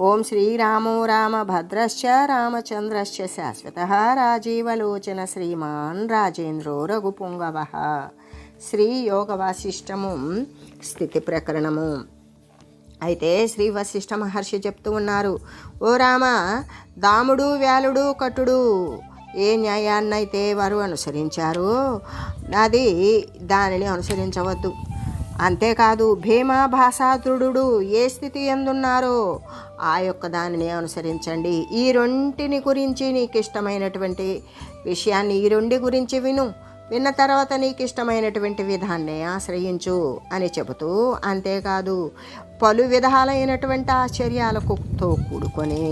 ఓం శ్రీరామో రామ భద్రశ్చ రామచంద్రశ్చ శాశ్వత రాజీవలోచన శ్రీమాన్ రాజేంద్రో రఘుపుంగవ. శ్రీ యోగ వాసిష్టము స్థితి ప్రకరణము. అయితే శ్రీ వశిష్ఠ మహర్షి చెప్తూ ఉన్నారు ఓ రామ దాముడు వ్యాలుడు కటుడు ఏ న్యాయాన్నైతే వారు అనుసరించారో అది దానిని అనుసరించవద్దు. అంతేకాదు భీమాభాసాతుడు ఏ స్థితి ఎందున్నారో ఆ యొక్క దానిని అనుసరించండి. ఈ రెంటిని గురించి నీకు ఇష్టమైనటువంటి విషయాన్ని ఈ రెండు గురించి విను. విన్న తర్వాత నీకు ఇష్టమైనటువంటి విధాన్ని ఆశ్రయించు అని చెబుతూ అంతేకాదు పలు విధాలైనటువంటి ఆశ్చర్యాలతో కూడుకొని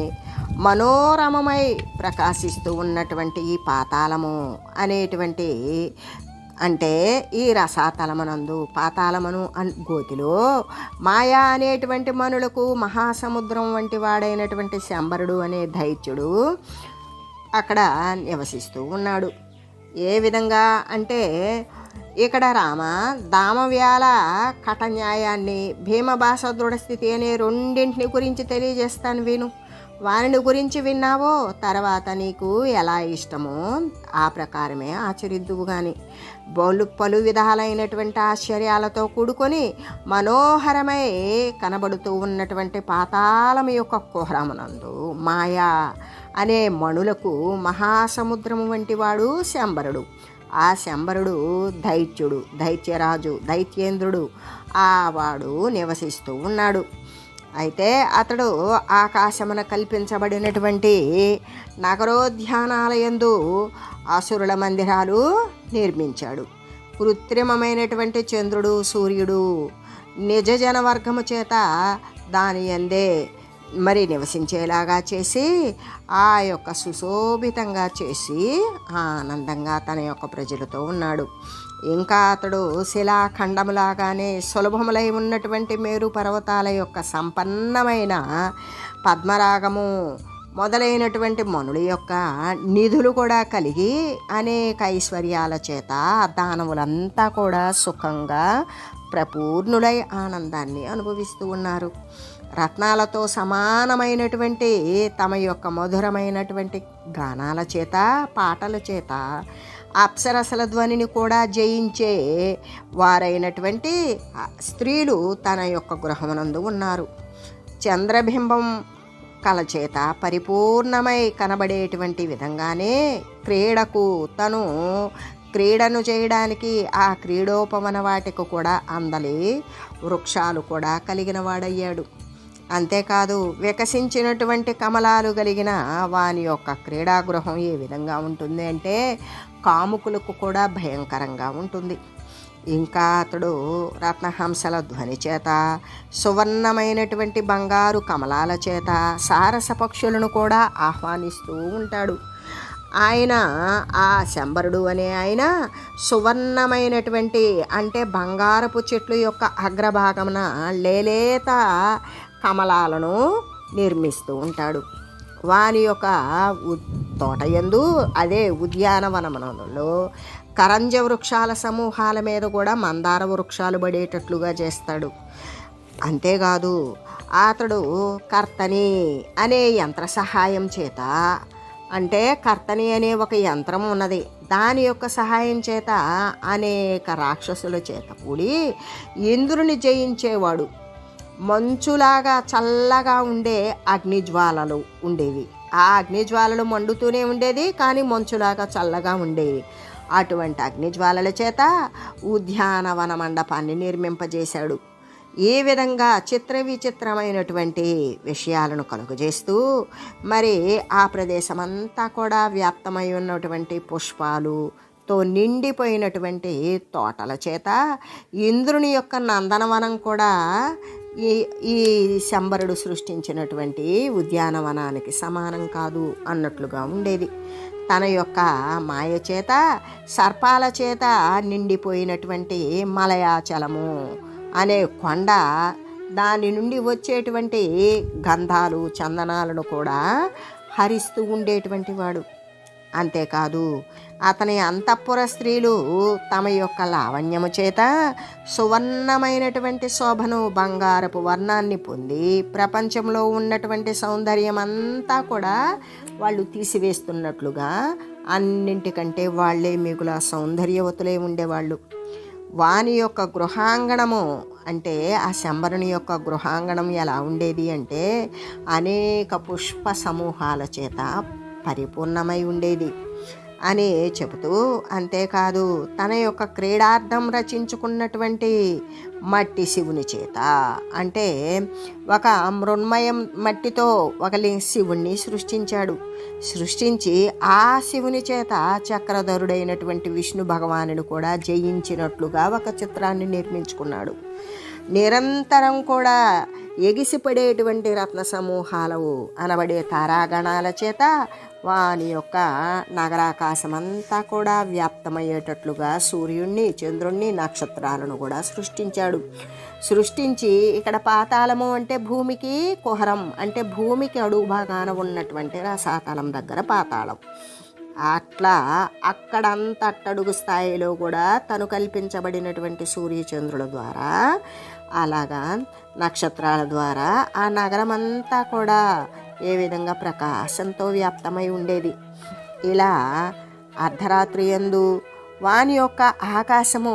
మనోరమమై ప్రకాశిస్తూ ఉన్నటువంటి ఈ పాతాళము అనేటువంటి అంటే ఈ రసాతలమనందు పాతాళమను అన్ గోతిలో మాయా అనేటువంటి మనులకు మహాసముద్రం వంటి వాడైనటువంటి శంబరుడు అనే దైత్యుడు అక్కడ నివసిస్తూ ఉన్నాడు. ఏ విధంగా అంటే ఇక్కడ రామ దామవ్యాల కట న్యాయాన్ని భీమభాష దృఢస్థితి అనే రెండింటిని గురించి తెలియజేస్తాను విను. వారిని గురించి విన్నావో? తర్వాత నీకు ఎలా ఇష్టమో ఆ ప్రకారమే ఆచరిద్దువు కానీ బౌలు పలు విధాలైనటువంటి ఆశ్చర్యాలతో కూడుకొని మనోహరమై కనబడుతూ ఉన్నటువంటి పాతాళం యొక్క కుహరమునందు మాయా అనే మణులకు మహాసముద్రము వంటి వాడు శంబరుడు. ఆ శంబరుడు దైత్యుడు దైత్యరాజు దైత్యేంద్రుడు. ఆ వాడు నివసిస్తూ ఉన్నాడు. అయితే అతడు ఆకాశమున కల్పించబడినటువంటి నగరోద్యానాలయందు అసురుల మందిరాలు నిర్మించాడు. కృత్రిమమైనటువంటి చంద్రుడు సూర్యుడు నిజ జనవర్గము చేత దాని ఎందే మరి నివసించేలాగా చేసి ఆ యొక్క సుశోభితంగా చేసి ఆనందంగా తన యొక్క ప్రజలతో ఉన్నాడు. ఇంకా అతడు శిలాఖండములాగానే సులభములై ఉన్నటువంటి మేరు పర్వతాల యొక్క సంపన్నమైన పద్మరాగము మొదలైనటువంటి మనుడి యొక్క నిధులు కూడా కలిగి అనేక ఐశ్వర్యాల చేత దానవులంతా కూడా సుఖంగా ప్రపూర్ణులై ఆనందాన్ని అనుభవిస్తూ ఉన్నారు. రత్నాలతో సమానమైనటువంటి తమ యొక్క మధురమైనటువంటి గానాల చేత పాటల చేత అప్సరసల ధ్వనిని కూడా జయించే వారైనటువంటి స్త్రీలు తన యొక్క గృహమునందు ఉన్నారు. చంద్రబింబం కలచేత పరిపూర్ణమై కనబడేటువంటి విధంగానే క్రీడకు తను క్రీడను చేయడానికి ఆ క్రీడోపమన వాటికి కూడా అందలి వృక్షాలు కూడా కలిగిన వాడయ్యాడు. అంతేకాదు వికసించినటువంటి కమలాలు కలిగిన వాని యొక్క క్రీడాగృహం ఏ విధంగా ఉంటుంది అంటే కాముకులకు కూడా భయంకరంగా ఉంటుంది. ఇంకా అతడు రత్నహంసల ధ్వని చేత సువర్ణమైనటువంటి బంగారు కమలాల చేత సారస పక్షులను కూడా ఆహ్వానిస్తూ ఉంటాడు. ఆయన ఆ శంబరుడు అనే ఆయన సువర్ణమైనటువంటి అంటే బంగారపు చెట్లు యొక్క అగ్రభాగమున లేలేత కమలాలను నిర్మిస్తూ ఉంటాడు. వాని యొక్క తోట ఎందు అదే ఉద్యానవనములలో కరంజ వృక్షాల సమూహాల మీద కూడా మందార వృక్షాలు పడేటట్లుగా చేస్తాడు. అంతేకాదు అతడు కర్తని అనే యంత్ర సహాయం చేత అంటే కర్తని అనే ఒక యంత్రం ఉన్నది. దాని యొక్క సహాయం చేత అనేక రాక్షసుల చేత కూడి ఇంద్రుని జయించేవాడు. మంచులాగా చల్లగా ఉండే అగ్నిజ్వాలలు ఉండేవి. ఆ అగ్నిజ్వాలలు మండుతూనే ఉండేది కానీ మంచులాగా చల్లగా ఉండేవి. అటువంటి అగ్నిజ్వాలల చేత ఉద్యానవన మండపాన్ని నిర్మింపజేశాడు. ఈ విధంగా చిత్ర విచిత్రమైనటువంటి విషయాలను కలుగజేస్తూ మరి ఆ ప్రదేశమంతా కూడా వ్యాప్తమై ఉన్నటువంటి పుష్పాలు తో నిండిపోయినటువంటి తోటల చేత ఇంద్రుని యొక్క నందనవనం కూడా ఈ ఈ శంబరుడు సృష్టించినటువంటి ఉద్యానవనానికి సమానం కాదు అన్నట్లుగా ఉండేది. తన యొక్క మాయ చేత సర్పాల చేత నిండిపోయినటువంటి మలయాచలము అనే కొండ దాని నుండి వచ్చేటువంటి గంధాలు చందనాలను కూడా హరిస్తూ ఉండేటువంటి వాడు. అంతేకాదు అతని అంతఃపుర స్త్రీలు తమ యొక్క లావణ్యము చేత సువర్ణమైనటువంటి శోభను బంగారపు వర్ణాన్ని పొంది ప్రపంచంలో ఉన్నటువంటి సౌందర్యం అంతా కూడా వాళ్ళు తీసివేస్తున్నట్లుగా అన్నింటికంటే వాళ్ళే మిగుల సౌందర్యవతులే ఉండేవాళ్ళు. వాని యొక్క గృహాంగణము అంటే ఆ శంబరుని యొక్క గృహాంగణం ఎలా ఉండేది అంటే అనేక పుష్ప సమూహాల చేత పరిపూర్ణమై ఉండేది. అని చెబుతూ అంతేకాదు తన యొక్క క్రీడార్థం రచించుకున్నటువంటి మట్టి శివుని చేత. అంటే ఒక మృణ్మయం మట్టితో ఒక శివుణ్ణి సృష్టించాడు. సృష్టించి ఆ శివుని చేత చక్రధరుడైనటువంటి విష్ణు భగవానుడు కూడా జయించినట్లుగా ఒక చిత్రాన్ని నిర్మించుకున్నాడు. నిరంతరం కూడా ఎగిసిపడేటువంటి రత్న సమూహాలు అనబడే తారాగణాల చేత వాని యొక్క నగరాకాశమంతా కూడా వ్యాప్తమయ్యేటట్లుగా సూర్యుణ్ణి చంద్రుణ్ణి నక్షత్రాలను కూడా సృష్టించాడు. సృష్టించి ఇక్కడ పాతాళము అంటే భూమికి కుహరం అంటే భూమికి అడుగు భాగాన ఉన్నటువంటి రసాతలం దగ్గర పాతాళం. అట్లా అక్కడంత అట్టడుగు స్థాయిలో కూడా తను కల్పించబడినటువంటి సూర్యచంద్రుల ద్వారా అలాగా నక్షత్రాల ద్వారా ఆ నగరం అంతా కూడా ఏ విధంగా ప్రకాశంతో వ్యాప్తమై ఉండేది. ఇలా అర్ధరాత్రి యందు వాని యొక్క ఆకాశము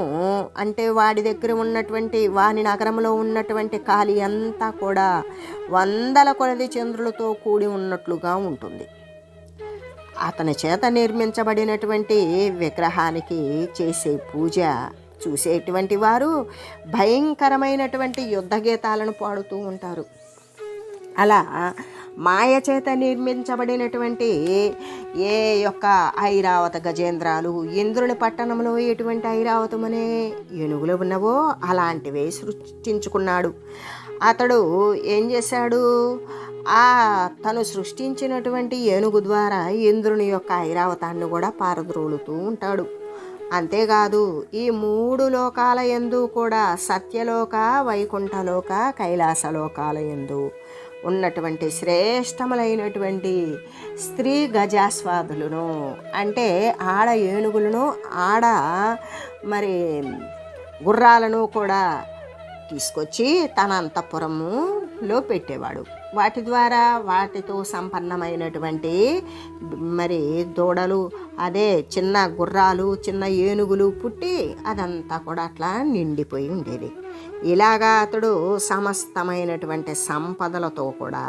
అంటే వాడి దగ్గర ఉన్నటువంటి వాని నగరంలో ఉన్నటువంటి ఖాళీ అంతా కూడా వందల కొలది చంద్రులతో కూడి ఉన్నట్లుగా ఉంటుంది. అతని చేత నిర్మించబడినటువంటి విగ్రహానికి చేసే పూజ చూసేటువంటి వారు భయంకరమైనటువంటి యుద్ధ గీతాలను పాడుతూ ఉంటారు. అలా మాయ చేత నిర్మించబడినటువంటి ఏ యొక్క ఐరావత గజేంద్రాలు ఇంద్రుని పట్టణంలో ఎటువంటి ఐరావతమనే ఏనుగులు ఉన్నవో అలాంటివే సృష్టించుకున్నాడు. అతడు ఏం చేశాడు? ఆ తను సృష్టించినటువంటి ఏనుగు ద్వారా ఇంద్రుని యొక్క ఐరావతాన్ని కూడా పారద్రోలుతూ ఉంటాడు. అంతేకాదు ఈ మూడు లోకాల ఎందు కూడా సత్యలోక వైకుంఠలోక కైలాసలోకాల ఎందు ఉన్నటువంటి శ్రేష్టములైనటువంటి స్త్రీ గజాస్వాదులను. అంటే ఆడ ఏనుగులను ఆడ మరి గుర్రాలను కూడా తీసుకొచ్చి తన అంతఃపురములో పెట్టేవాడు. వాటి ద్వారా వాటితో సంపన్నమైనటువంటి మరి దూడలు అదే చిన్న గుర్రాలు చిన్న ఏనుగులు పుట్టి అదంతా కూడా అట్లా నిండిపోయి ఉండేది. ఇలాగా అతడు సమస్తమైనటువంటి సంపదలతో కూడా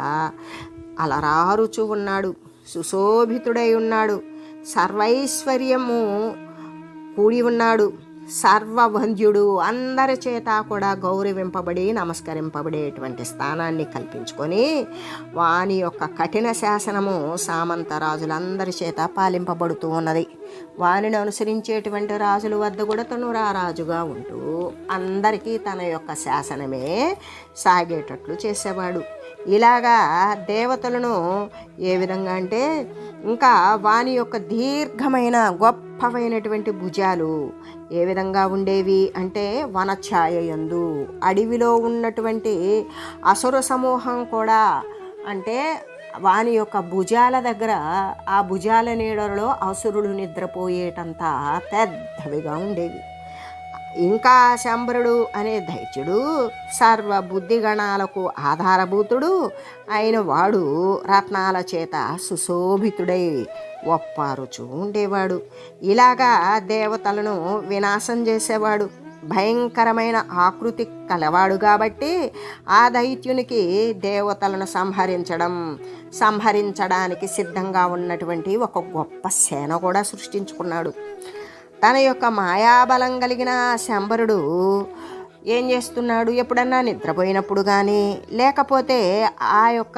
అలరారుచు ఉన్నాడు సుశోభితుడై ఉన్నాడు సర్వైశ్వర్యము కూడి ఉన్నాడు. సర్వవంధ్యుడు అందరి చేత కూడా గౌరవింపబడి నమస్కరింపబడేటువంటి స్థానాన్ని కల్పించుకొని వాని యొక్క కఠిన శాసనము సామంతరాజులందరి చేత పాలింపబడుతూ ఉన్నది. వానిని అనుసరించేటువంటి రాజుల వద్ద కూడా తను రారాజుగా ఉంటూ అందరికీ తన యొక్క శాసనమే సాగేటట్లు చేసేవాడు. ఇలాగా దేవతలను ఏ విధంగా అంటే ఇంకా వాని యొక్క దీర్ఘమైన గొప్పవైనటువంటి భుజాలు ఏ విధంగా ఉండేవి? అంటే వనఛాయ యందు అడవిలో ఉన్నటువంటి అసుర సమూహం కూడా అంటే వాని యొక్క భుజాల దగ్గర ఆ భుజాల నీడలో అసురులు నిద్రపోయేటంత పెద్దవిగా ఉండేవి. ఇంకా శంబరుడు అనే దైత్యుడు సర్వ బుద్ధిగణాలకు ఆధారభూతుడు. అయిన వాడు రత్నాల చేత సుశోభితుడై ఒప్పారుచూ ఉండేవాడు. ఇలాగా దేవతలను వినాశం చేసేవాడు. భయంకరమైన ఆకృతి కలవాడు కాబట్టి ఆ దైత్యునికి దేవతలను సంహరించడం సంహరించడానికి సిద్ధంగా ఉన్నటువంటి ఒక గొప్ప సేన కూడా సృష్టించుకున్నాడు. తన యొక్క మాయాబలం కలిగిన శంబరుడు ఏం చేస్తున్నాడు? ఎప్పుడన్నా నిద్రపోయినప్పుడు కానీ లేకపోతే ఆ యొక్క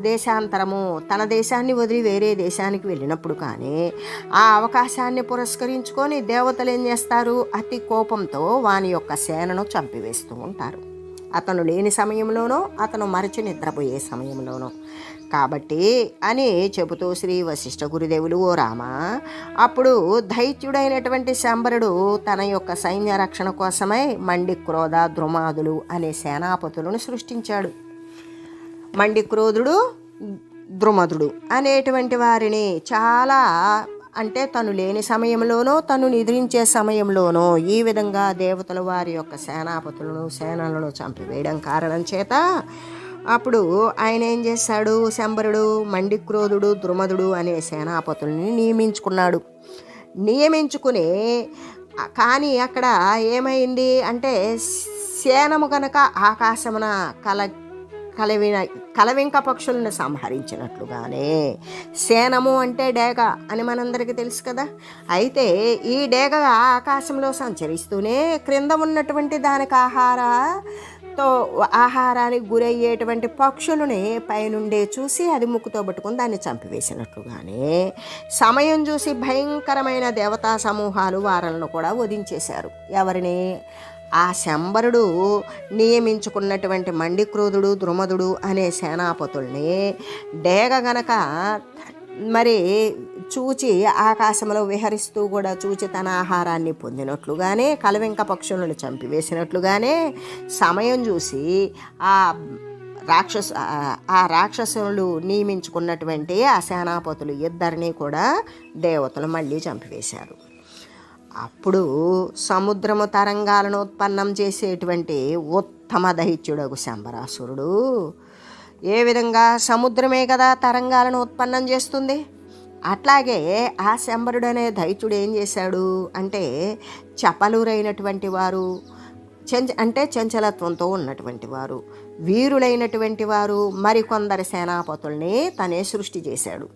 దేశాంతరము తన దేశాన్ని వదిలి వేరే దేశానికి వెళ్ళినప్పుడు కానీ ఆ అవకాశాన్ని పురస్కరించుకొని దేవతలు ఏం చేస్తారు? అతి కోపంతో వాని యొక్క సేనను చంపివేస్తూ ఉంటారు. అతను లేని సమయంలోనో అతను మరచి నిద్రపోయే సమయంలోనో కాబట్టి అని చెబుతూ శ్రీ వశిష్ఠ గురుదేవులు ఓ రామ అప్పుడు దైత్యుడైనటువంటి శాంబరుడు తన యొక్క సైన్య రక్షణ కోసమై మండి క్రోధ ద్రుమాదులు అనే సేనాపతులను సృష్టించాడు. మండి క్రోధుడు ద్రుమదుడు అనేటువంటి వారిని చాలా అంటే తను లేని సమయంలోనో తను నిద్రించే సమయంలోనో ఈ విధంగా దేవతల వారి యొక్క సేనాపతులను సేనలను చంపివేయడం కారణం చేత అప్పుడు ఆయన ఏం చేశాడు శంబరుడు మండిక్రోధుడు ద్రుమదుడు అనే సేనాపతుల్ని నియమించుకున్నాడు. నియమించుకుని కానీ అక్కడ ఏమైంది అంటే సేనము కనుక ఆకాశమున కల కలవిన కలవింక పక్షులను సంహరించినట్లుగానే సేనము అంటే డేగ అని మనందరికీ తెలుసు కదా? అయితే ఈ డేగ ఆకాశంలో సంచరిస్తూనే క్రింద ఉన్నటువంటి దానికి ఆహార తో ఆహారానికి గురయ్యేటువంటి పక్షులని పైనుండే చూసి అది ముక్కుతో పట్టుకుని దాన్ని చంపివేసినట్లుగానే సమయం చూసి భయంకరమైన దేవతా సమూహాలు వారలను కూడా వధించేశారు. ఎవరిని? ఆ శంబరుడు నియమించుకున్నటువంటి మండిక్రోధుడు ద్రుమదుడు అనే సేనాపతుల్ని డేగ గనక మరి చూచి ఆకాశంలో విహరిస్తూ కూడా చూచి తన ఆహారాన్ని పొందినట్లుగానే కలవింక పక్షులను చంపివేసినట్లుగానే సమయం చూసి ఆ రాక్షస ఆ రాక్షసులు నియమించుకున్నటువంటి ఆ సేనాపతులు ఇద్దరిని కూడా దేవతలు మళ్ళీ చంపివేశారు. అప్పుడు సముద్రము తరంగాలను ఉత్పన్నం చేసేటువంటి ఉత్తమ దైత్యుడగు శంబరాసురుడు ఏ విధంగా సముద్రమే కదా తరంగాలను ఉత్పన్నం చేస్తుంది? అట్లాగే ఆ శంబరుడు అనే దైత్యుడు ఏం చేశాడు అంటే చపలురైనటువంటి వారు చెంచ అంటే చంచలత్వంతో ఉన్నటువంటి వారు వీరులైనటువంటి వారు మరికొందరి సేనాపతుల్ని తనే సృష్టి చేశాడు.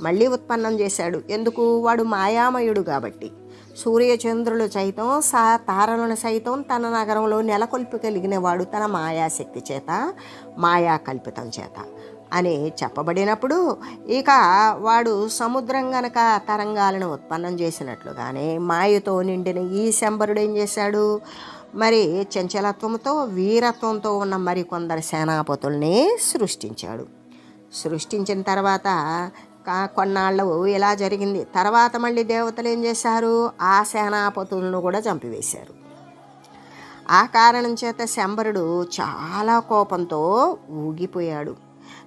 మళ్ళీ ఉత్పన్నం చేశాడు. ఎందుకు? వాడు మాయామయుడు కాబట్టి. సూర్యచంద్రులు సైతం సా తారలను సైతం తన నగరంలో నెలకొల్పగలిగిన వాడు తన మాయాశక్తి చేత మాయా కల్పితం చేత. అని చెప్పబడినప్పుడు ఇక వాడు సముద్రం గనక తరంగాలను ఉత్పన్నం చేసినట్లుగానే మాయతో నిండిన ఈ శంబరుడు ఏం చేశాడు? మరి చంచలత్వంతో వీరత్వంతో ఉన్న మరికొందరు సేనాపతుల్ని సృష్టించాడు. సృష్టించిన తర్వాత కొన్నాళ్ళు ఇలా జరిగింది. తర్వాత మళ్ళీ దేవతలు ఏం చేశారు? ఆ సేనాపతులను కూడా చంపివేశారు. ఆ కారణం చేత శంబరుడు చాలా కోపంతో ఊగిపోయాడు.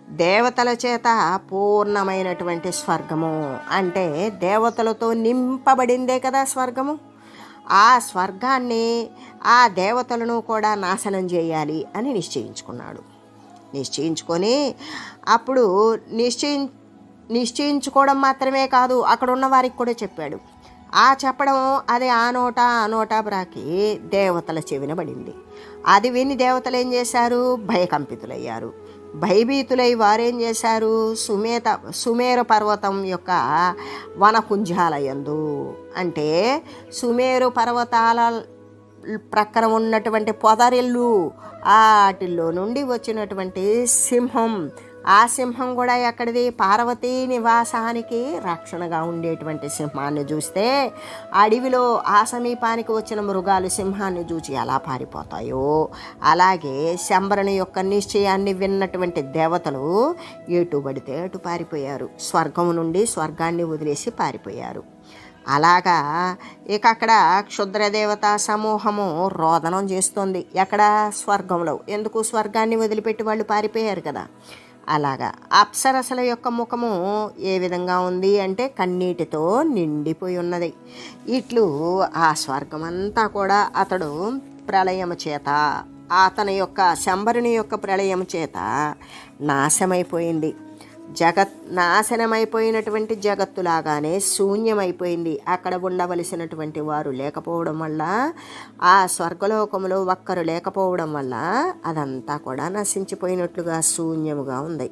దేవతల చేత పూర్ణమైనటువంటి స్వర్గము అంటే దేవతలతో నింపబడిందే కదా స్వర్గము. ఆ స్వర్గాన్ని ఆ దేవతలను కూడా నాశనం చేయాలి అని నిశ్చయించుకున్నాడు. నిశ్చయించుకొని అప్పుడు నిశ్చయి నిశ్చయించుకోవడం మాత్రమే కాదు అక్కడ ఉన్న వారికి కూడా చెప్పాడు. ఆ చెప్పడం అది ఆ నోట ఆ నోట బ్రాకి దేవతల చెవిన పడింది. అది విని దేవతలు ఏం చేశారు? భయకంపితులయ్యారు. భయభీతులై వారేం చేశారు? సుమేత సుమేరు పర్వతం యొక్క వనకుంజాలయందు అంటే సుమేరు పర్వతాల ప్రక్కన ఉన్నటువంటి పొదరిల్లు వాటిల్లో నుండి వచ్చినటువంటి సింహం ఆ సింహం కూడా ఎక్కడిది? పార్వతీ నివాసానికి రక్షణగా ఉండేటువంటి సింహాన్ని చూస్తే అడవిలో ఆ సమీపానికి వచ్చిన మృగాలు సింహాన్ని చూసి ఎలా పారిపోతాయో. అలాగే శంబరుని యొక్క నిశ్చయాన్ని విన్నటువంటి దేవతలు ఎటు పడితే అటు పారిపోయారు. స్వర్గం నుండి స్వర్గాన్ని వదిలేసి పారిపోయారు. అలాగా ఇక అక్కడ క్షుద్రదేవత సమూహము రోదనం చేస్తుంది. ఎక్కడ? స్వర్గంలో. ఎందుకు స్వర్గాన్ని వదిలిపెట్టి వాళ్ళు పారిపోయారు కదా? అలాగా. అప్సరసల యొక్క ముఖము ఏ విధంగా ఉంది అంటే కన్నీటితో నిండిపోయి ఉన్నది. ఇట్లు ఆ స్వర్గమంతా కూడా అతడు ప్రళయము చేత అతని యొక్క శంబరుని యొక్క ప్రళయం చేత నాశమైపోయింది. జగత్ నాశనమైపోయినటువంటి జగత్తులాగానే శూన్యమైపోయింది. అక్కడ ఉండవలసినటువంటి వారు లేకపోవడం వల్ల ఆ స్వర్గలోకంలో ఒక్కరు లేకపోవడం వల్ల అదంతా కూడా నశించిపోయినట్లుగా శూన్యముగా ఉంది.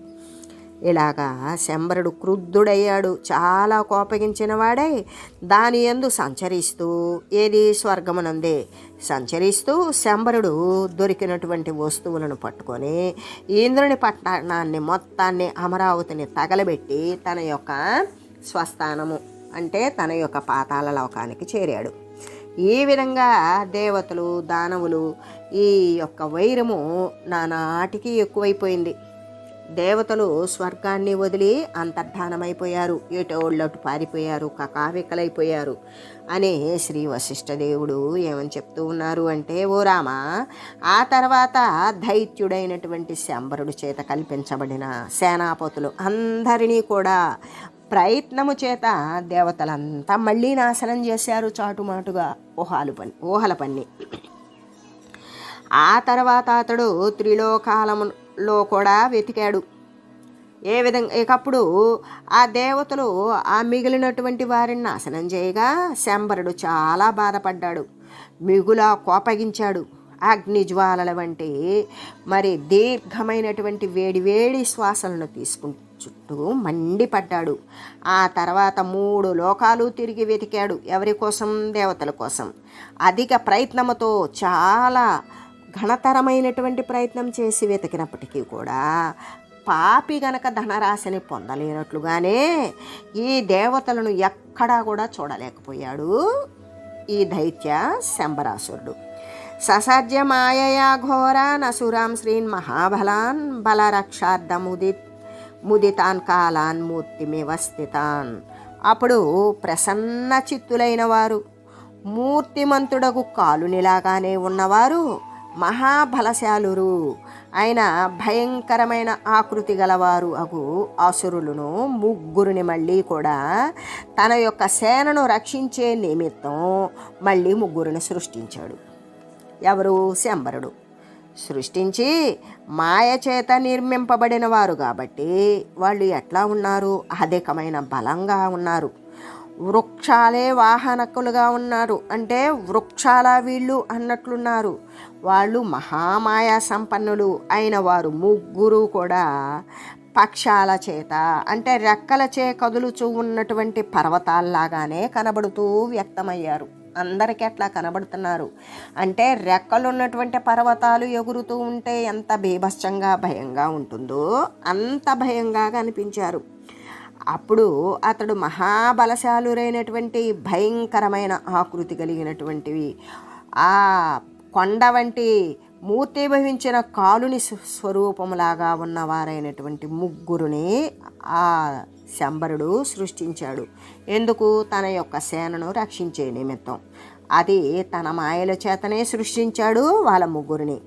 ఇలాగా శంబరుడు క్రుద్ధుడయ్యాడు. చాలా కోపగించిన వాడై దాని ఎందు సంచరిస్తూ ఏది స్వర్గమునందే సంచరిస్తూ శంబరుడు దొరికినటువంటి వస్తువులను పట్టుకొని ఇంద్రుని పట్టణాన్ని మొత్తాన్ని అమరావతిని తగలబెట్టి తన యొక్క స్వస్థానము అంటే తన యొక్క పాతాల లోకానికి చేరాడు. ఈ విధంగా దేవతలు దానవులు ఈ యొక్క వైరము నానాటికి ఎక్కువైపోయింది. దేవతలు స్వర్గాన్ని వదిలి అంతర్ధానమైపోయారు. ఎటోళ్ళటు పారిపోయారు కకావికలైపోయారు అని శ్రీ వశిష్ఠదేవుడు ఏమని చెప్తూ ఉన్నారు అంటే ఓ రామ ఆ తర్వాత దైత్యుడైనటువంటి శంబరుడు చేత కల్పించబడిన సేనాపతులు అందరినీ కూడా ప్రయత్నము చేత దేవతలంతా మళ్ళీ నాశనం చేశారు చాటుమాటుగా ఊహాలు పని ఊహల పన్ని. ఆ తర్వాత అతడు త్రిలోకాలము లో కూడా వెతికాడు. ఏ విధంగా ఇకప్పుడు ఆ దేవతలు ఆ మిగిలినటువంటి వారిని నాశనం చేయగా శంబరుడు చాలా బాధపడ్డాడు. మిగులా కోపగించాడు. అగ్ని జ్వాలల వంటి మరి దీర్ఘమైనటువంటి వేడి వేడి శ్వాసలను తీసుకుంటూ చుట్టూ మండిపడ్డాడు. ఆ తర్వాత మూడు లోకాలు తిరిగి వెతికాడు ఎవరి కోసం? దేవతల కోసం. అధిక ప్రయత్నముతో చాలా ఘనతరమైనటువంటి ప్రయత్నం చేసి వెతికినప్పటికీ కూడా పాపి గనక ధనరాశిని పొందలేనట్లుగానే ఈ దేవతలను ఎక్కడా కూడా చూడలేకపోయాడు ఈ దైత్య శంబరాసురుడు. ససజ్య మాయయా ఘోర నసురాం శ్రీన్ మహాబలాన్ బలరక్షార్థముదిత్ ముదితాన్ కాలాన్ మూర్తిమివ స్థితాన్. అప్పుడు ప్రసన్న చిత్తులైన వారు మూర్తిమంతుడకు కాలునిలాగానే ఉన్నవారు మహాబలశాలురు. ఆయన భయంకరమైన ఆకృతి గలవారు అగు అసురులను ముగ్గురిని మళ్ళీ కూడా తన యొక్క సేనను రక్షించే నిమిత్తం మళ్ళీ ముగ్గురిని సృష్టించాడు. ఎవరు? శంబరుడు. సృష్టించి మాయ చేత నిర్మింపబడిన వారు కాబట్టి వాళ్ళు ఎట్లా ఉన్నారు? అధికమైన బలంగా ఉన్నారు. వృక్షాలే వాహనకులుగా ఉన్నారు. అంటే వృక్షాల వీళ్ళు అన్నట్లున్నారు. వాళ్ళు మహామాయా సంపన్నులు అయిన వారు ముగ్గురు కూడా పక్షాల చేత అంటే రెక్కల చే కదులుచూ ఉన్నటువంటి పర్వతాల్లాగానే కనబడుతూ వ్యక్తమయ్యారు. అందరికీ అట్లా కనబడుతున్నారు. అంటే రెక్కలున్నటువంటి పర్వతాలు ఎగురుతూ ఉంటే ఎంత బీభత్సంగా భయంగా ఉంటుందో అంత భయంగా కనిపించారు. అప్పుడు అతడు మహాబలశాలురైనటువంటి భయంకరమైన ఆకృతి కలిగినటువంటివి. ఆ కొండ వంటి మూర్తిభవించిన కాలుని స్వరూపములాగా ఉన్నవారైనటువంటి ముగ్గురుని ఆ శంబరుడు సృష్టించాడు. ఎందుకు? తన యొక్క సేనను రక్షించే నిమిత్తం. అది తన మాయల చేతనే సృష్టించాడు వాళ్ళ ముగ్గురిని.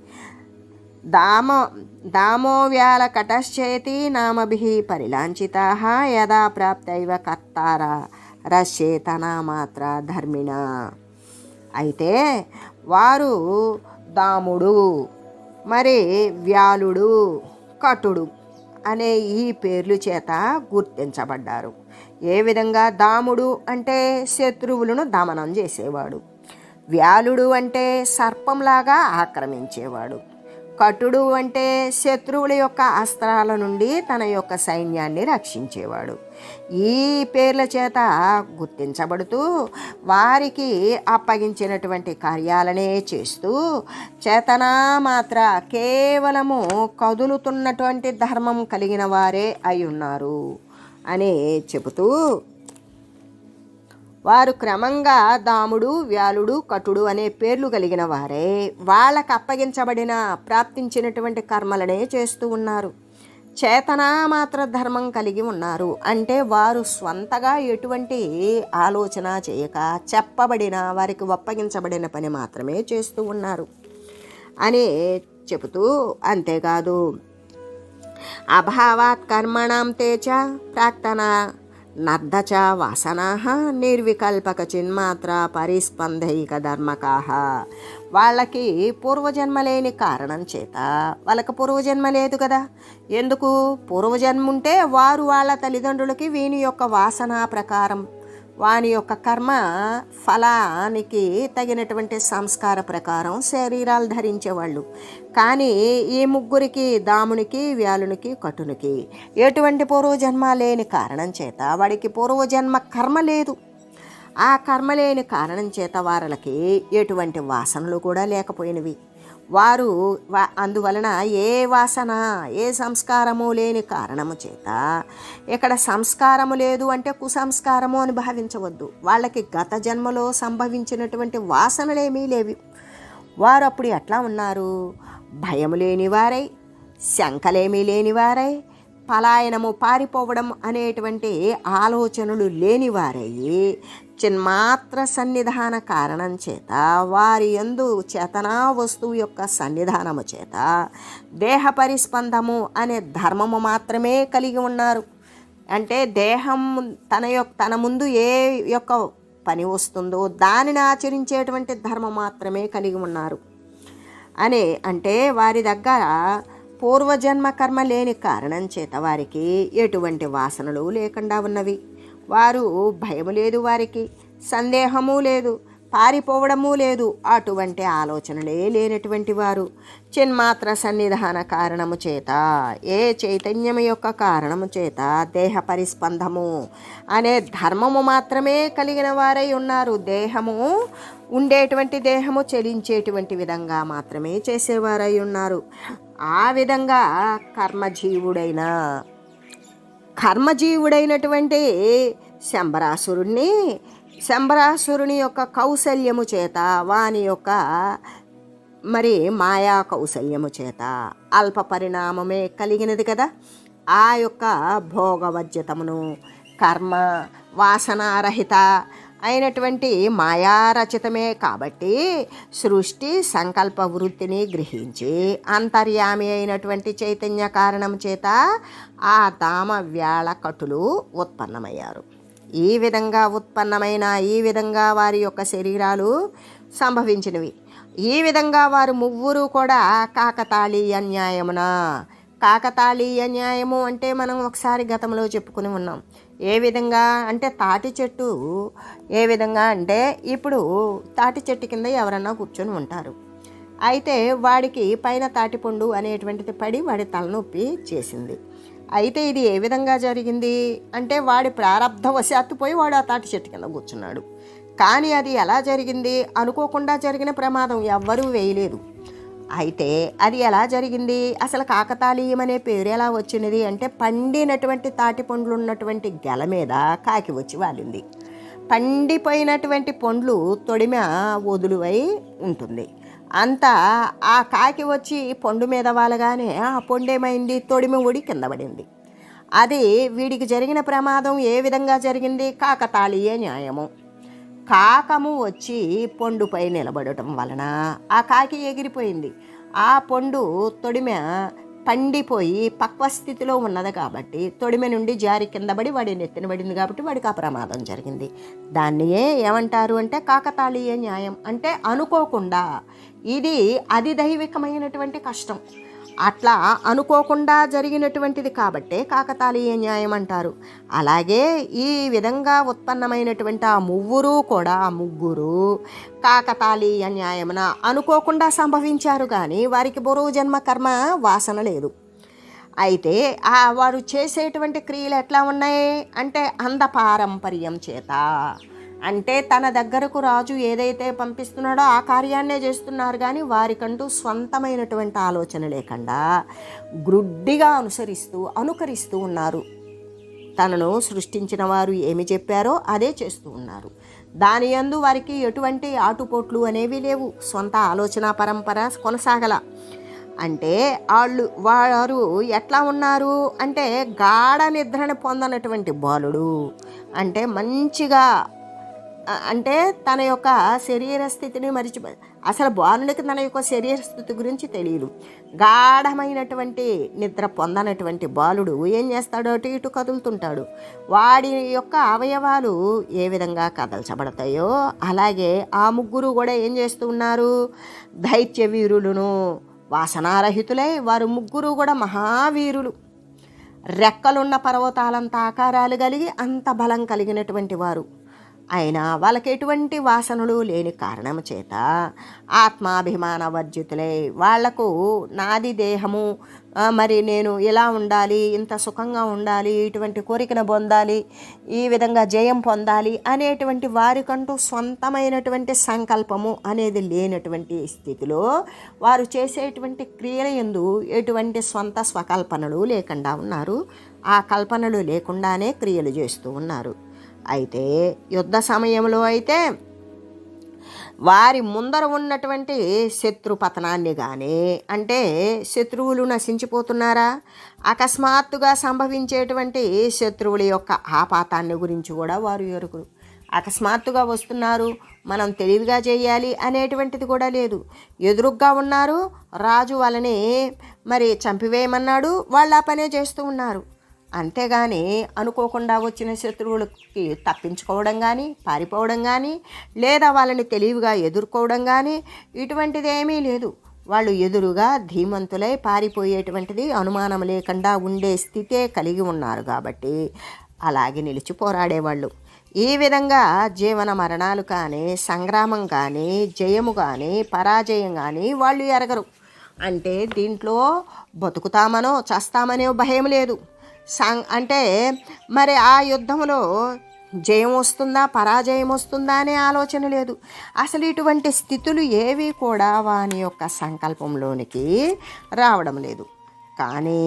దామో దామోవ్యాల కటశ్చేతి నామభి పరిలాంఛితా యదా ప్రాప్తైవ కర్తార రశ్యేతనా మాత్ర ధర్మిణ. అయితే వారు దాముడు మరి వ్యాలుడు కటుడు అనే ఈ పేర్లు చేత గుర్తించబడ్డారు. ఏ విధంగా దాముడు అంటే శత్రువులను దమనం చేసేవాడు? వ్యాలుడు అంటే సర్పంలాగా ఆక్రమించేవాడు. కటుడు అంటే శత్రువుల యొక్క అస్త్రాల నుండి తన యొక్క సైన్యాన్ని రక్షించేవాడు. ఈ పేర్ల చేత గుర్తించబడుతూ వారికి అప్పగించినటువంటి కార్యాలనే చేస్తూ చేతనా మాత్ర కేవలము కదులుతున్నటువంటి ధర్మం కలిగిన వారే అయి ఉన్నారు. అని చెబుతూ వారు క్రమంగా దాముడు వ్యాలుడు కటుడు అనే పేర్లు కలిగిన వారే. వాళ్ళకు అప్పగించబడిన ప్రాప్తించినటువంటి కర్మలనే చేస్తూ ఉన్నారు. చేతనామాత్ర ధర్మం కలిగి ఉన్నారు. అంటే వారు స్వంతగా ఎటువంటి ఆలోచన చేయక చెప్పబడిన వారికి ఒప్పగించబడిన పని మాత్రమే చేస్తూ ఉన్నారు. అని చెబుతూ అంతేకాదు. అభావాత్ కర్మణం తేచ ప్రాక్తన నర్ధచ వాసనా నిర్వికల్పక చిన్మాత్ర పరిస్పందైక ధర్మకాహ వాళ్ళకి పూర్వజన్మ లేని కారణం చేత వాళ్ళకి పూర్వజన్మ లేదు కదా. ఎందుకు? పూర్వజన్మ ఉంటే వారు వాళ్ళ తల్లిదండ్రులకి వీని యొక్క వాసన ప్రకారం వాని యొక్క కర్మ ఫలానికి తగినటువంటి సంస్కార ప్రకారం శరీరాలు ధరించేవాళ్ళు. కానీ ఈ ముగ్గురికి దామునికి వ్యాలునికి కటునికి ఎటువంటి పూర్వజన్మ లేని కారణం చేత వాడికి పూర్వజన్మ కర్మ లేదు. ఆ కర్మ లేని కారణం చేత వారలకి ఎటువంటి వాసనలు కూడా లేకపోయినవి. వారు అందువలన ఏ వాసన ఏ సంస్కారము లేని కారణము చేత ఇక్కడ సంస్కారము లేదు అంటే కుసంస్కారము అని భావించవద్దు. వాళ్ళకి గత జన్మలో సంభవించినటువంటి వాసనలేమీ లేవి. వారు అప్పుడు ఎట్లా ఉన్నారు? భయము లేనివారై శంకలేమీ లేనివారై పలాయనము పారిపోవడం అనేటువంటి ఆలోచనలు లేనివారయ్యి చిన్మాత్ర సన్నిధాన కారణం చేత వారి ఎందు చేతనా వస్తువు యొక్క సన్నిధానము చేత దేహ పరిస్పందము అనే ధర్మము మాత్రమే కలిగి ఉన్నారు. అంటే దేహం తన యొక్క తన ముందు ఏ యొక్క పని వస్తుందో దానిని ఆచరించేటువంటి ధర్మం మాత్రమే కలిగి ఉన్నారు. అనే అంటే వారి దగ్గర పూర్వజన్మ కర్మ లేని కారణం చేత వారికి ఎటువంటి వాసనలు లేకుండా ఉన్నవి. వారు భయము లేదు వారికి సందేహము లేదు పారిపోవడము లేదు అటువంటి ఆలోచనలే లేనటువంటి వారు. చిన్మాత్ర సన్నిధాన కారణము చేత ఏ చైతన్యము యొక్క కారణము చేత దేహ పరిస్పందము అనే ధర్మము మాత్రమే కలిగిన వారై ఉన్నారు. దేహము ఉండేటువంటి దేహము చెలించేటువంటి విధంగా మాత్రమే చేసేవారై ఉన్నారు. ఆ విధంగా కర్మజీవుడైన కర్మజీవుడైనటువంటి శంబరాసురుణ్ణి శంబరాసురుని యొక్క కౌశల్యము చేత వాని యొక్క మరి మాయా కౌశల్యము చేత అల్ప పరిణామమే కలిగినది కదా. ఆ యొక్క భోగవజ్యతమును కర్మ వాసనారహిత అయినటువంటి మాయారచితమే కాబట్టి సృష్టి సంకల్ప వృత్తిని గ్రహించి అంతర్యామి అయినటువంటి చైతన్య కారణం చేత ఆ తామ వ్యాళకటులు ఉత్పన్నమయ్యారు. ఈ విధంగా ఉత్పన్నమైన ఈ విధంగా వారి యొక్క శరీరాలు సంభవించినవి. ఈ విధంగా వారు ముగ్గురు కూడా కాకతాళీయ న్యాయమున కాకతాళీయ న్యాయము అంటే మనం ఒకసారి గతంలో చెప్పుకుని ఉన్నాం. ఏ విధంగా అంటే తాటి చెట్టు ఏ విధంగా అంటే ఇప్పుడు తాటి చెట్టు కింద ఎవరన్నా కూర్చొని ఉంటారు. అయితే వాడికి పైన తాటిపండు అనేటువంటిది పడి వాడి తలనొప్పి చేసింది. అయితే ఇది ఏ విధంగా జరిగింది? అంటే వాడి ప్రారంధవశాత్తు పోయి వాడు ఆ తాటి చెట్టు కింద కూర్చున్నాడు. కానీ అది ఎలా జరిగింది? అనుకోకుండా జరిగిన ప్రమాదం ఎవ్వరూ వేయలేదు. అయితే అది ఎలా జరిగింది? అసలు కాకతాళీయం అనే పేరు ఎలా వచ్చినది? అంటే పండినటువంటి తాటి పండ్లు ఉన్నటువంటి గెల మీద కాకి వచ్చి వాలింది. పండిపోయినటువంటి పండ్లు తొడిమ వదులువై ఉంటుంది. అంతా ఆ కాకి వచ్చి పండు మీద వాలగానే ఆ పండు ఏమైంది? తొడిమ ఊడి కింద పడింది. అది వీడికి జరిగిన ప్రమాదం ఏ విధంగా జరిగింది? కాకతాళీయ న్యాయము. కాకము వచ్చి పొండుపై నిలబడటం వలన ఆ కాకి ఎగిరిపోయింది. ఆ పండు తొడిమ పండిపోయి పక్వ స్థితిలో ఉన్నది కాబట్టి తొడిమ నుండి జారి కింద పడి వాడి నెత్తిన పడింది కాబట్టి వాడికి ఆ ప్రమాదం జరిగింది దాన్నియే ఏమంటారు అంటే కాకతాళీయ న్యాయం అంటే అనుకోకుండా ఇది అధిదైవికమైనటువంటి కష్టం. అట్లా అనుకోకుండా జరిగినటువంటిది కాబట్టే కాకతాళీయ న్యాయం అంటారు. అలాగే ఈ విధంగా ఉత్పన్నమైనటువంటి ఆ ముగ్గురు కూడా ఆ ముగ్గురు కాకతాళీయ న్యాయమున అనుకోకుండా సంభవించారు కానీ వారికి బరువు జన్మ కర్మ వాసన లేదు. అయితే ఆ వారు చేసేటువంటి క్రియలు ఎట్లా ఉన్నాయి? అంటే అంధపారంపర్యం చేత అంటే తన దగ్గరకు రాజు ఏదైతే పంపిస్తున్నాడో ఆ కార్యాన్నే చేస్తున్నారు. కానీ వారికంటూ స్వంతమైనటువంటి ఆలోచన లేకుండా గ్రుడ్డిగా అనుసరిస్తూ అనుకరిస్తూ ఉన్నారు. తనను సృష్టించిన వారు ఏమి చెప్పారో అదే చేస్తూ ఉన్నారు. దాని యందు వారికి ఎటువంటి ఆటుపోట్లు అనేవి లేవు. సొంత ఆలోచన పరంపర కొనసాగల. అంటే వాళ్ళు వారు ఎట్లా ఉన్నారు అంటే గాఢ నిద్రను పొందనటువంటి బాలుడు. అంటే మంచిగా అంటే తన యొక్క శరీర స్థితిని మరిచి అసలు బాలునికి తన యొక్క శరీర స్థితి గురించి తెలియదు గాఢమైనటువంటి నిద్ర పొందనటువంటి బాలుడు ఏం చేస్తాడో అటు ఇటు కదులుతుంటాడు. వాడి యొక్క అవయవాలు ఏ విధంగా కదల్చబడతాయో అలాగే ఆ ముగ్గురు కూడా ఏం చేస్తూ ఉన్నారు? దైత్య వీరులను వాసనారహితులై వారు ముగ్గురు కూడా మహావీరులు. రెక్కలున్న పర్వతాలంత ఆకారాలు కలిగి అంత బలం కలిగినటువంటి వారు. అయినా వాళ్ళకి ఎటువంటి వాసనలు లేని కారణం చేత ఆత్మాభిమాన వర్జితులై వాళ్ళకు నాది దేహము మరి నేను ఇలా ఉండాలి ఇంత సుఖంగా ఉండాలి ఇటువంటి కోరికను పొందాలి ఈ విధంగా జయం పొందాలి అనేటువంటి వారికంటూ సొంతమైనటువంటి సంకల్పము అనేది లేనటువంటి స్థితిలో వారు చేసేటువంటి క్రియల ఎందు ఎటువంటి సొంత స్వకల్పనలు లేకుండా ఉన్నారు. ఆ కల్పనలు లేకుండానే క్రియలు చేస్తూ ఉన్నారు. అయితే యుద్ధ సమయంలో అయితే వారి ముందర ఉన్నటువంటి శత్రు పతనాన్ని కానీ అంటే శత్రువులు నశించిపోతున్నారా? అకస్మాత్తుగా సంభవించేటువంటి శత్రువుల యొక్క ఆపాతాన్ని గురించి కూడా వారు ఎరుకురు అకస్మాత్తుగా వస్తున్నారు మనం తెలివిగా చేయాలి అనేటువంటిది కూడా లేదు. ఎదురుగ్గా ఉన్నారు రాజు వాళ్ళని మరి చంపివేయమన్నాడు వాళ్ళు ఆ పనే చేస్తూ ఉన్నారు. అంతేగాని అనుకోకుండా వచ్చిన శత్రువులకి తప్పించుకోవడం కానీ పారిపోవడం కానీ లేదా వాళ్ళని తెలివిగా ఎదుర్కోవడం కానీ ఇటువంటిది ఏమీ లేదు. వాళ్ళు ఎదురుగా ధీమంతులై పారిపోయేటువంటిది అనుమానం లేకుండా ఉండే స్థితే కలిగి ఉన్నారు కాబట్టి అలాగే నిలిచి పోరాడేవాళ్ళు. ఈ విధంగా జీవన మరణాలు కానీ సంగ్రామం కానీ జయము కానీ పరాజయం కానీ వాళ్ళు ఎరగరు. అంటే దీంట్లో బతుకుతామనో చస్తామనే భయం లేదు. సం అంటే మరి ఆ యుద్ధంలో జయం వస్తుందా పరాజయం వస్తుందా అనే ఆలోచన లేదు. అసలు ఇటువంటి స్థితులు ఏవి కూడా వాని యొక్క సంకల్పంలోనికి రావడం లేదు. కానీ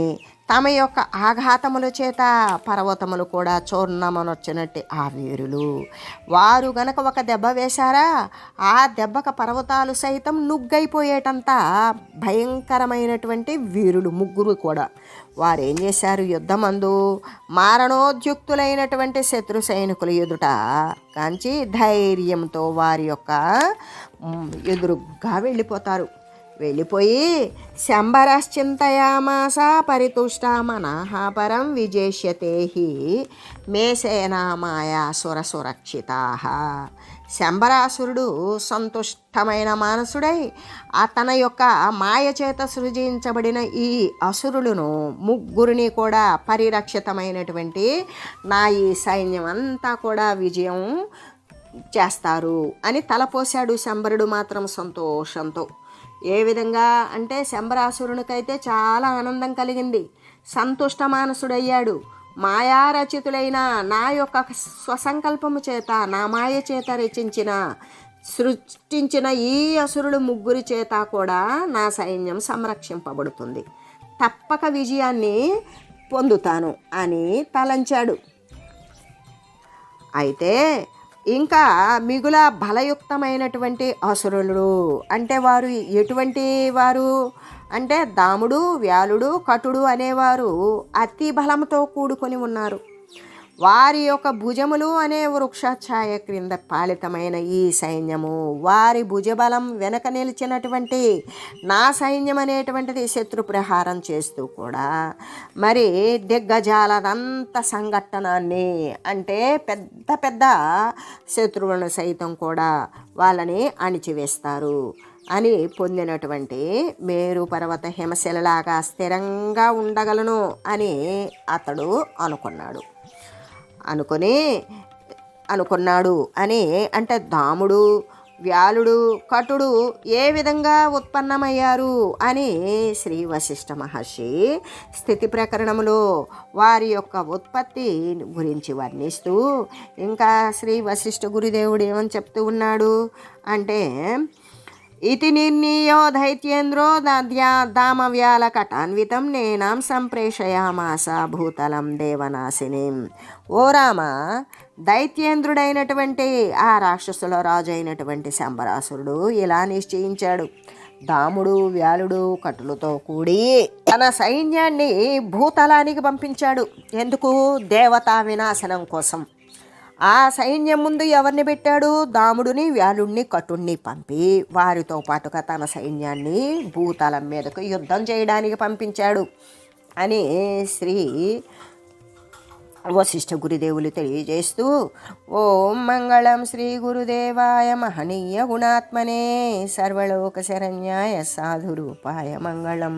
తమ యొక్క ఆఘాతముల చేత పర్వతములు కూడా చూర్ణమనొచ్చినట్టు ఆ వీరులు వారు గనక ఒక దెబ్బ వేశారా ఆ దెబ్బక పర్వతాలు సైతం నుగ్గైపోయేటంత భయంకరమైనటువంటి వీరులు ముగ్గురు కూడా. వారు ఏం చేశారు? యుద్ధమందు మారణోద్యుక్తులైనటువంటి శత్రు సైనికుల ఎదుట కాంచి ధైర్యంతో వారి యొక్క ఎదురుగా వెళ్ళిపోతారు. వెళ్ళిపోయి శంబరశ్చింతయామాసా పరితుష్ట మనఃపరం విజేష్యతే మేసేనామాయా సురసురక్షితా. శంబరాసురుడు సంతుష్టమైన మానసుడై ఆ తన యొక్క మాయ చేత సృజించబడిన ఈ అసురులను ముగ్గురిని కూడా పరిరక్షితమైనటువంటి నా ఈ సైన్యం అంతా కూడా విజయం చేస్తారు అని తలపోశాడు శంబరుడు మాత్రం సంతోషంతో. ఏ విధంగా అంటే శంబరాసురునికైతే చాలా ఆనందం కలిగింది. సంతుష్ట మానసుడయ్యాడు మాయారచితుడైన నా యొక్క స్వసంకల్పము చేత నా మాయ చేత రచించిన సృష్టించిన ఈ అసురుడు ముగ్గురి చేత కూడా నా సైన్యం సంరక్షింపబడుతుంది. తప్పక విజయాన్ని పొందుతాను అని తలంచాడు. అయితే ఇంకా మిగుల బలయుక్తమైనటువంటి అసురులు. అంటే వారు ఎటువంటి వారు? అంటే దాముడు వ్యాలుడు కటుడు అనేవారు అతి బలంతో కూడుకొని ఉన్నారు. వారి యొక్క భుజములు అనే వృక్షఛాయ క్రింద పాలితమైన ఈ సైన్యము వారి భుజబలం వెనక నిలిచినటువంటి నా సైన్యం అనేటువంటిది శత్రు ప్రహారం చేస్తూ కూడా మరి దిగ్గజాలదంత సంఘటనాన్ని అంటే పెద్ద పెద్ద శత్రువులను సైతం కూడా వాళ్ళని అణిచివేస్తారు అని పొందినటువంటి మేరు పర్వత హిమశిలలాగా స్థిరంగా ఉండగలను అని అతడు అనుకున్నాడు. అనుకొని అనుకున్నాడు అని అంటే దాముడు వ్యాలుడు కటుడు ఏ విధంగా ఉత్పన్నమయ్యారు అని శ్రీ వశిష్ఠ మహర్షి స్థితి ప్రకరణములో వారి యొక్క ఉత్పత్తి గురించి వర్ణిస్తూ ఇంకా శ్రీ వశిష్ఠ గురుదేవుడు ఏమని చెప్తూ ఉన్నాడు? అంటే ఇతి నిర్ణీయో దైత్యేంద్రో దాద్యా దామవ్యాల కటాన్వితం నేనాం సంప్రేషయామాస భూతలం దేవనాశినిం ఓ రామ దైత్యేంద్రుడైనటువంటి ఆ రాక్షసుల రాజు అయినటువంటి శంబరాసురుడు ఇలా నిశ్చయించాడు. దాముడు వ్యాలుడు కటులతో కూడి తన సైన్యాన్ని భూతలానికి పంపించాడు. ఎందుకు? దేవతా వినాశనం కోసం. ఆ సైన్యం ముందు ఎవరిని పెట్టాడు? దాముడిని వ్యాలుణ్ణి కటుణ్ణి పంపి వారితో పాటుగా తన సైన్యాన్ని భూతలం మీదకు యుద్ధం చేయడానికి పంపించాడు అని శ్రీ వశిష్ఠ గురుదేవులు తెలియజేస్తూ ఓం మంగళం శ్రీ గురుదేవాయ మహనీయ గుణాత్మనే సర్వలోక శరణ్యాయ సాధురూపాయ మంగళం.